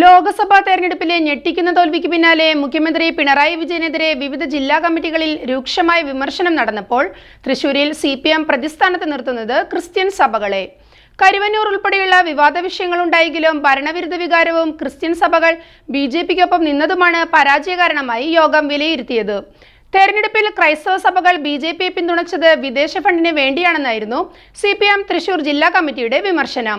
ലോക്സഭാ തെരഞ്ഞെടുപ്പിലെ ഞെട്ടിക്കുന്ന തോൽവിക്ക് പിന്നാലെ മുഖ്യമന്ത്രി പിണറായി വിജയനെതിരെ വിവിധ ജില്ലാ കമ്മിറ്റികളിൽ രൂക്ഷമായ വിമർശനം നടന്നപ്പോൾ തൃശൂരിൽ സി പി എം പ്രതിസ്ഥാനത്ത് നിർത്തുന്നത് ക്രിസ്ത്യൻ സഭകളെ. കരുവന്നൂർ ഉൾപ്പെടെയുള്ള വിവാദ വിഷയങ്ങളുണ്ടായെങ്കിലും ഭരണവിരുദ്ധ വികാരവും ക്രിസ്ത്യൻ സഭകൾ ബി ജെ പിക്കൊപ്പം നിന്നതുമാണ് പരാജയ കാരണമായി യോഗം വിലയിരുത്തിയത്. തെരഞ്ഞെടുപ്പിൽ ക്രൈസ്തവ സഭകൾ ബി ജെ പിയെ പിന്തുണച്ചത് വിദേശ ഫണ്ടിന് വേണ്ടിയാണെന്നായിരുന്നു സി പി എം തൃശൂർ ജില്ലാ കമ്മിറ്റിയുടെ വിമർശനം.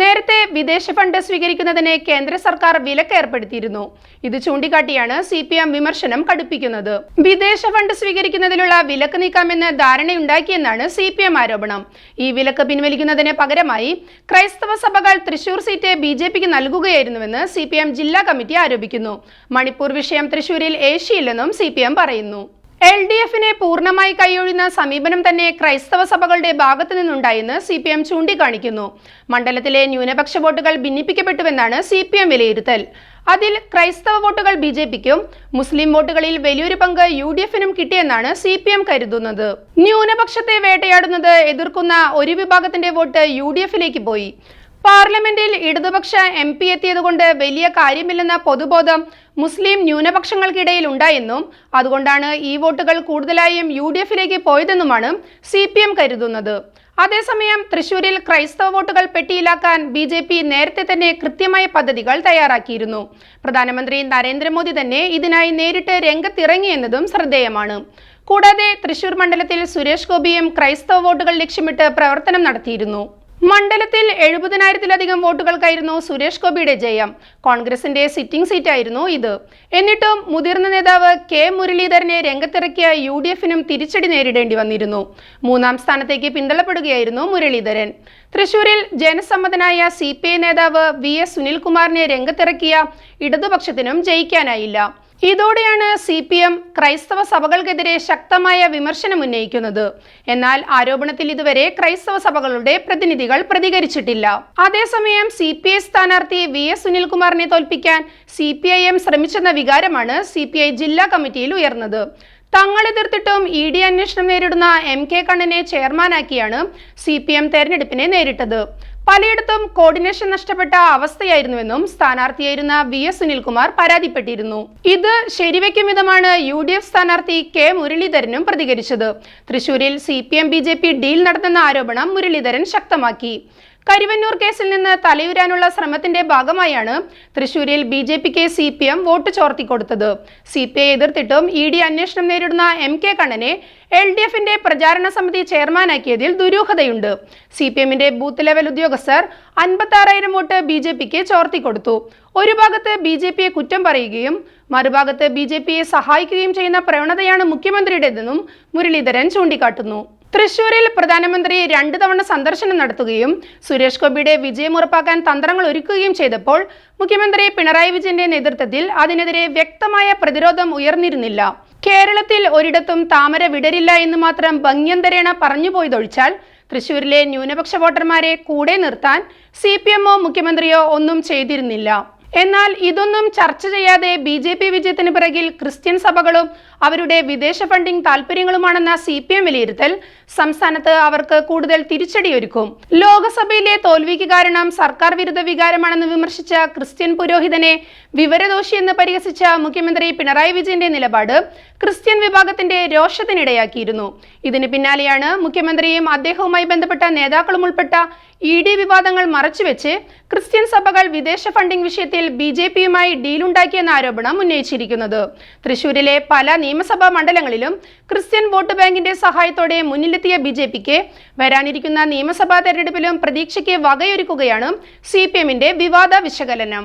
നേരത്തെ വിദേശ ഫണ്ട് സ്വീകരിക്കുന്നതിന് കേന്ദ്ര സർക്കാർ വിലക്ക് ഏർപ്പെടുത്തിയിരുന്നു ഇത് ചൂണ്ടിക്കാട്ടിയാണ് സി പി എം വിമർശനം കടുപ്പിക്കുന്നത്. വിദേശ ഫണ്ട് സ്വീകരിക്കുന്നതിലുള്ള വിലക്ക് നീക്കാമെന്ന് ധാരണയുണ്ടാക്കിയെന്നാണ് സി പി എം ആരോപണം. ഈ വിലക്ക് പിൻവലിക്കുന്നതിന് പകരമായി ക്രൈസ്തവ സഭകൾ തൃശൂർ സീറ്റ് ബി ജെ പിക്ക് നൽകുകയായിരുന്നുവെന്ന് സി പി എം ജില്ലാ കമ്മിറ്റി ആരോപിക്കുന്നു. മണിപ്പൂർ വിഷയം തൃശൂരിൽ ഏഷ്യയില്ലെന്നും സി പി എം പറയുന്നു. എൽ ഡി എഫിനെ പൂർണമായി കൈയൊഴിയുന്ന സമീപനം തന്നെ ക്രൈസ്തവ സഭകളുടെ ഭാഗത്തു നിന്നുണ്ടായെന്ന് സി പി എം ചൂണ്ടിക്കാണിക്കുന്നു. മണ്ഡലത്തിലെ ന്യൂനപക്ഷ വോട്ടുകൾ ഭിന്നിപ്പിക്കപ്പെട്ടുവെന്നാണ് സി പി എം വിലയിരുത്തൽ. അതിൽ ക്രൈസ്തവ വോട്ടുകൾ ബി ജെ പിക്കും മുസ്ലിം വോട്ടുകളിൽ വലിയൊരു പങ്ക് യു ഡി എഫിനും കിട്ടിയെന്നാണ് സി പി എം കരുതുന്നത്. ന്യൂനപക്ഷത്തെ വേട്ടയാടുന്നത് എതിർക്കുന്ന ഒരു വിഭാഗത്തിന്റെ വോട്ട് യു ഡി എഫിലേക്ക് പോയി. പാർലമെന്റിൽ ഇടതുപക്ഷ എം പി എത്തിയതുകൊണ്ട് വലിയ കാര്യമില്ലെന്ന പൊതുബോധം മുസ്ലിം ന്യൂനപക്ഷങ്ങൾക്കിടയിൽ ഉണ്ടായെന്നും അതുകൊണ്ടാണ് ഈ വോട്ടുകൾ കൂടുതലായും യു ഡി എഫിലേക്ക് പോയതെന്നുമാണ് സി പി എം കരുതുന്നത്. അതേസമയം തൃശൂരിൽ ക്രൈസ്തവ വോട്ടുകൾ പെട്ടിയിലാക്കാൻ ബി ജെ പി നേരത്തെ തന്നെ കൃത്യമായ പദ്ധതികൾ തയ്യാറാക്കിയിരുന്നു. പ്രധാനമന്ത്രി നരേന്ദ്രമോദി തന്നെ ഇതിനായി നേരിട്ട് രംഗത്തിറങ്ങിയെന്നതും ശ്രദ്ധേയമാണ്. കൂടാതെ തൃശൂർ മണ്ഡലത്തിൽ സുരേഷ് ഗോപിയും ക്രൈസ്തവ വോട്ടുകൾ ലക്ഷ്യമിട്ട് പ്രവർത്തനം നടത്തിയിരുന്നു. മണ്ഡലത്തിൽ എഴുപതിനായിരത്തിലധികം വോട്ടുകൾക്കായിരുന്നു സുരേഷ് ഗോപിയുടെ ജയം. കോൺഗ്രസിന്റെ സിറ്റിംഗ് സീറ്റായിരുന്നു ഇത്. എന്നിട്ടും മുതിർന്ന നേതാവ് കെ മുരളീധരനെ രംഗത്തിറക്കിയ യു ഡി എഫിനും തിരിച്ചടി നേരിടേണ്ടി വന്നിരുന്നു. മൂന്നാം സ്ഥാനത്തേക്ക് പിന്തള്ളപ്പെടുകയായിരുന്നു മുരളീധരൻ. തൃശൂരിൽ ജനസമ്മതനായ സി പി ഐ നേതാവ് വി എസ് സുനിൽകുമാറിനെ രംഗത്തിറക്കിയ ഇടതുപക്ഷത്തിനും ജയിക്കാനായില്ല. ഇതോടെയാണ് സി പി എം ക്രൈസ്തവ സഭകൾക്കെതിരെ ശക്തമായ വിമർശനം ഉന്നയിക്കുന്നത്. എന്നാൽ ആരോപണത്തിൽ ഇതുവരെ ക്രൈസ്തവ സഭകളുടെ പ്രതിനിധികൾ പ്രതികരിച്ചിട്ടില്ല. അതേസമയം സി പി ഐ സ്ഥാനാർത്ഥി വി എസ് സുനിൽകുമാറിനെ തോൽപ്പിക്കാൻ സി പി ഐ എം ശ്രമിച്ചെന്ന വികാരമാണ് സി പി ഐ ജില്ലാ കമ്മിറ്റിയിൽ ഉയർന്നത്. തങ്ങൾ എതിർത്തിട്ടും ഇ ഡി അന്വേഷണം നേരിടുന്ന എം കെ കണ്ണനെ ചെയർമാനാക്കിയാണ് സി പി എം തെരഞ്ഞെടുപ്പിനെ നേരിട്ടത്. പലയിടത്തും കോർഡിനേഷൻ നഷ്ടപ്പെട്ട അവസ്ഥയായിരുന്നുവെന്നും സ്ഥാനാർത്ഥിയായിരുന്ന വി എസ് സുനിൽകുമാർ പരാതിപ്പെട്ടിരുന്നു. ഇത് ശരിവെക്കും വിധമാണ് യു ഡി എഫ് സ്ഥാനാർത്ഥി കെ മുരളീധരനും പ്രതികരിച്ചത്. തൃശൂരിൽ C P M B J P deal നടന്നെന്ന ആരോപണം മുരളീധരൻ ശക്തമാക്കി. കരുവന്നൂർ കേസിൽ നിന്ന് തലയുരാനുള്ള ശ്രമത്തിന്റെ ഭാഗമായാണ് തൃശൂരിൽ ബി ജെ പിക്ക് സി പി എം വോട്ട് ചോർത്തിക്കൊടുത്തത് സി പി ഐ എതിർത്തിട്ടും ഇ ഡി അന്വേഷണം നേരിടുന്ന എം കെ കണ്ണനെ എൽ ഡി എഫിന്റെ പ്രചാരണ സമിതി ചെയർമാനാക്കിയതിൽ ദുരൂഹതയുണ്ട്. സി പി എമ്മിന്റെ ബൂത്ത് ലെവൽ ഉദ്യോഗസ്ഥർ അൻപത്തി ആറായിരം വോട്ട് ബി ജെ പിക്ക് ചോർത്തിക്കൊടുത്തു ഒരു ഭാഗത്ത് ബി ജെ പിയെ കുറ്റം പറയുകയും മറുഭാഗത്ത് ബി ജെ പിയെ സഹായിക്കുകയും ചെയ്യുന്ന പ്രവണതയാണ് മുഖ്യമന്ത്രിയുടേതെന്നും മുരളീധരൻ ചൂണ്ടിക്കാട്ടുന്നു. തൃശൂരിൽ പ്രധാനമന്ത്രി രണ്ടു തവണ സന്ദർശനം നടത്തുകയും സുരേഷ് ഗോപിയുടെ വിജയം ഉറപ്പാക്കാൻ തന്ത്രങ്ങൾ ഒരുക്കുകയും ചെയ്തപ്പോൾ മുഖ്യമന്ത്രി പിണറായി വിജയന്റെ നേതൃത്വത്തിൽ അതിനെതിരെ വ്യക്തമായ പ്രതിരോധം ഉയർന്നിരുന്നില്ല. കേരളത്തിൽ ഒരിടത്തും താമര വിടരില്ല എന്ന് മാത്രം ഭംഗ്യന്തരേണ പറഞ്ഞുപോയതൊഴിച്ചാൽ തൃശൂരിലെ ന്യൂനപക്ഷ വോട്ടർമാരെ കൂടെ നിർത്താൻ സി പി എമ്മോ മുഖ്യമന്ത്രിയോ ഒന്നും ചെയ്തിരുന്നില്ല. എന്നാൽ ഇതൊന്നും ചർച്ച ചെയ്യാതെ ബി ജെ പി വിജയത്തിന് പിറകിൽ ക്രിസ്ത്യൻ സഭകളും അവരുടെ വിദേശ ഫണ്ടിംഗ് താല്പര്യങ്ങളുമാണെന്ന സി പി എം വിലയിരുത്തൽ സംസ്ഥാനത്ത് അവർക്ക് കൂടുതൽ തിരിച്ചടിയൊരുക്കും. ലോകസഭയിലെ തോൽവിക്ക് കാരണം സർക്കാർ വിരുദ്ധ വികാരമാണെന്ന് വിമർശിച്ച ക്രിസ്ത്യൻ പുരോഹിതനെ വിവരദോഷിയെന്ന് പരിഹസിച്ച മുഖ്യമന്ത്രി പിണറായി വിജയന്റെ നിലപാട് ക്രിസ്ത്യൻ വിഭാഗത്തിന്റെ രോഷത്തിനിടയാക്കിയിരുന്നു. ഇതിന് പിന്നാലെയാണ് മുഖ്യമന്ത്രിയും അദ്ദേഹവുമായി ബന്ധപ്പെട്ട നേതാക്കളും ഉൾപ്പെട്ട ഇ ഡി വിവാദങ്ങൾ മറച്ചുവെച്ച് ക്രിസ്ത്യൻ സഭകൾ വിദേശ ഫണ്ടിംഗ് വിഷയത്തിൽ ബി ജെ പിയുമായി ഡീലുണ്ടാക്കിയെന്ന ആരോപണം ഉന്നയിച്ചിരിക്കുന്നത്. തൃശൂരിലെ പല നിയമസഭാ മണ്ഡലങ്ങളിലും ക്രിസ്ത്യൻ വോട്ട് ബാങ്കിന്റെ സഹായത്തോടെ മുന്നിലെത്തിയ ബി ജെ പിക്ക് വരാനിരിക്കുന്ന നിയമസഭാ തെരഞ്ഞെടുപ്പിലും പ്രതീക്ഷയ്ക്ക് വകയൊരുക്കുകയാണ് സി പി എമ്മിന്റെ വിവാദ വിശകലനം.